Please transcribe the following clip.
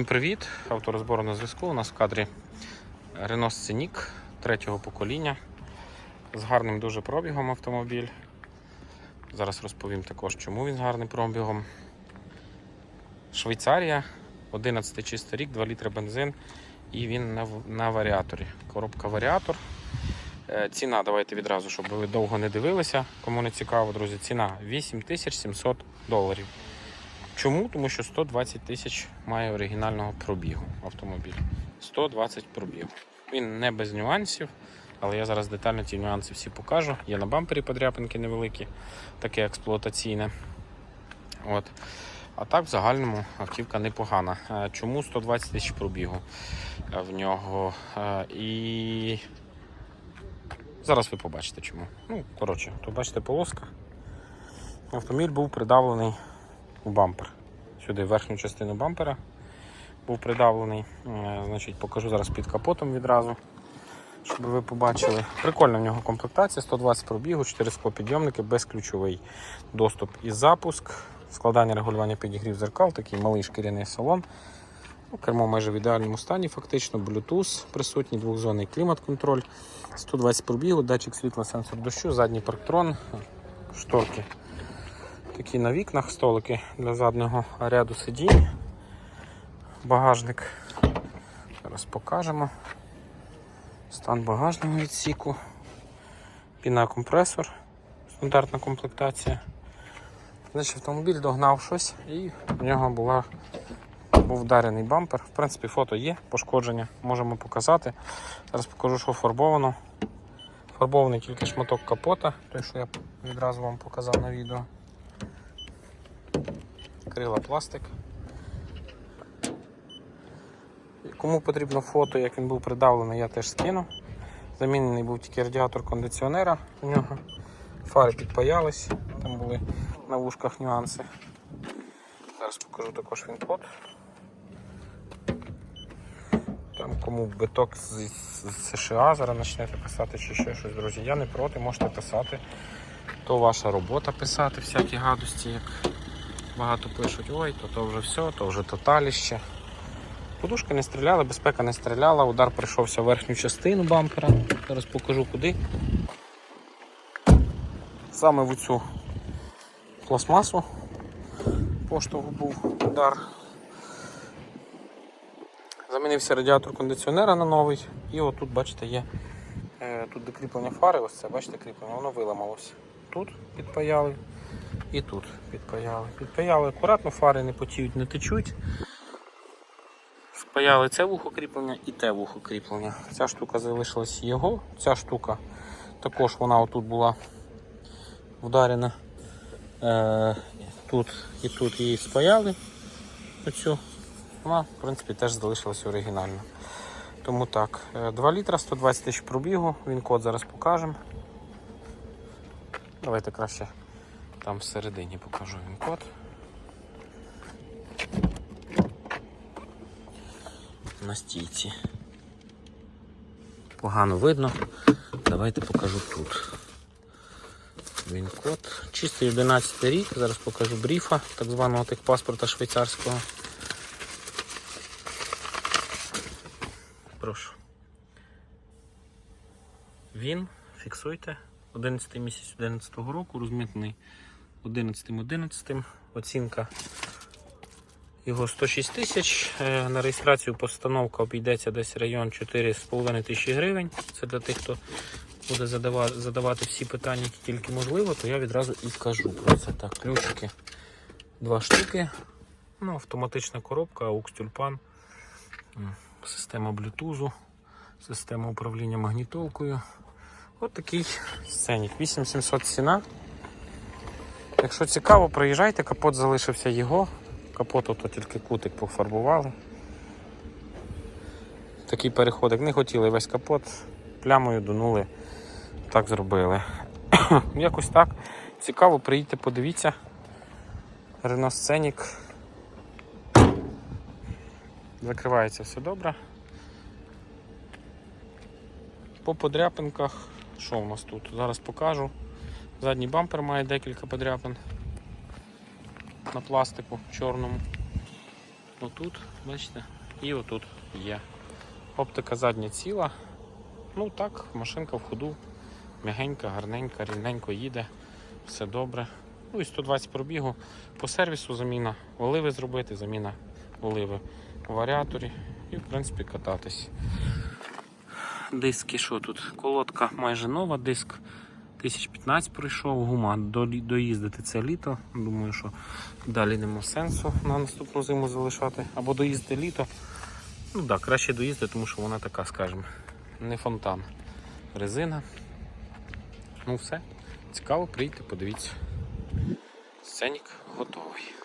Всім Привіт! Авторозбор на зв'язку. У нас в кадрі Renault Scenic третього покоління з гарним дуже пробігом автомобіль. Зараз розповім також, чому він з гарним пробігом. Швейцарія, 11 чистий рік, 2 літри бензин і він на, на варіаторі. Коробка варіатор. Е, Ціна, давайте відразу, щоб ви довго не дивилися. Кому не цікаво, друзі, ціна 8700 доларів. Чому? Тому що 120 тисяч має оригінального пробігу автомобіль. 120 пробігу. Він не без нюансів, але я зараз детально ці нюанси всі покажу. Є на бампері подряпинки невеликі, таке експлуатаційне. От. А так, в загальному автівка непогана. Е, Чому 120 тисяч пробігу е, в нього? Е, І зараз ви побачите чому. Ну, коротше, то бачите полоска. Автомобіль був придавлений у бампер. Сюди верхню частину бампера був придавлений. Е, Значить, покажу зараз під капотом відразу, щоб ви побачили. Прикольна в нього комплектація, 120 пробігу, 4 склопідйомники, безключовий доступ і запуск, складання регулювання підігрів зеркал, такий малий шкіряний салон. Ну, Кермо майже в ідеальному стані, фактично, Bluetooth присутній, двохзонний клімат-контроль, 120 пробігу, датчик світла, сенсор дощу, задній парктрон, шторки такі на вікнах столики для заднього ряду сидінь. Багажник. Зараз покажемо. Стан багажного відсіку. Пінакомпресор. Стандартна комплектація. Значить, автомобіль догнав щось і в нього була, був вдарений бампер. В принципі, фото є, пошкодження, можемо показати. Зараз покажу, що фарбовано. Фарбований тільки шматок капота, той, що я відразу вам показав на відео крила пластик. Кому потрібно фото, як він був придавлений, я теж скину. Замінений був тільки радіатор кондиціонера у нього. Фари підпаялись, там були на вушках нюанси. Зараз покажу також він код. Там кому биток з, з США зараз почнете писати чи ще щось, друзі. Я не проти, можете писати. То ваша робота писати всякі гадості, як Багато пишуть, ой, то то вже все, то вже тоталіще. Подушка не стріляла, безпека не стріляла, удар прийшовся в верхню частину бампера. Зараз покажу куди. Саме в цю пластмасу поштовх був удар. Замінився радіатор кондиціонера на новий. І отут, бачите, є е, тут де кріплення фари, ось це, бачите, кріплення, воно виламалося. Тут підпаяли і тут підпаяли. Підпаяли акуратно, фари не потіють, не течуть. Спаяли це вухо кріплення і те вухо кріплення. Ця штука залишилась його, ця штука також вона отут була вдарена. Е, тут і тут її спаяли. Оцю. Вона, в принципі, теж залишилась оригінально. Тому так, е, 2 літра, 120 тисяч пробігу, він код зараз покажемо. Давайте краще там всередині покажу він код. На стійці. Погано видно. Давайте покажу тут. Він код. Чистий 11 рік. Зараз покажу бріфа, так званого техпаспорта швейцарського. Прошу. Він, фіксуйте. 11 місяць 11 року, розмітний 11-11. Оцінка його 106 тисяч. Е, На реєстрацію постановка обійдеться десь район 4,5 тисячі гривень. Це для тих, хто буде задавати, задавати всі питання, які тільки можливо, то я відразу і кажу про це. Так, ключики два штуки. Ну, Автоматична коробка, AUX тюльпан, система блютузу, система управління магнітолкою. От такий сценік. 8700 ціна. Якщо цікаво, приїжджайте, капот залишився його. Капоту то тільки кутик пофарбували. Такий переходик. Не хотіли весь капот, плямою дунули. Так зробили. Якось так. Цікаво, приїдьте, подивіться. Renault Scenic. Закривається все добре. По подряпинках, що у нас тут? Зараз покажу. Задній бампер має декілька подряпин на пластику чорному. Отут, бачите, і отут є. Оптика задня ціла. Ну так, машинка в ходу. Мягенька, гарненька, рівненько їде. Все добре. Ну і 120 пробігу. По сервісу заміна оливи зробити, заміна оливи в варіаторі і в принципі кататись. Диски, що тут? Колодка майже нова, диск 1015 пройшов, гума доїздити це літо. Думаю, що далі нема сенсу на наступну зиму залишати. Або доїздити літо. Ну так, краще доїздити, тому що вона така, скажімо, не фонтан. Резина. Ну все. Цікаво, прийти, подивіться. Сценік готовий.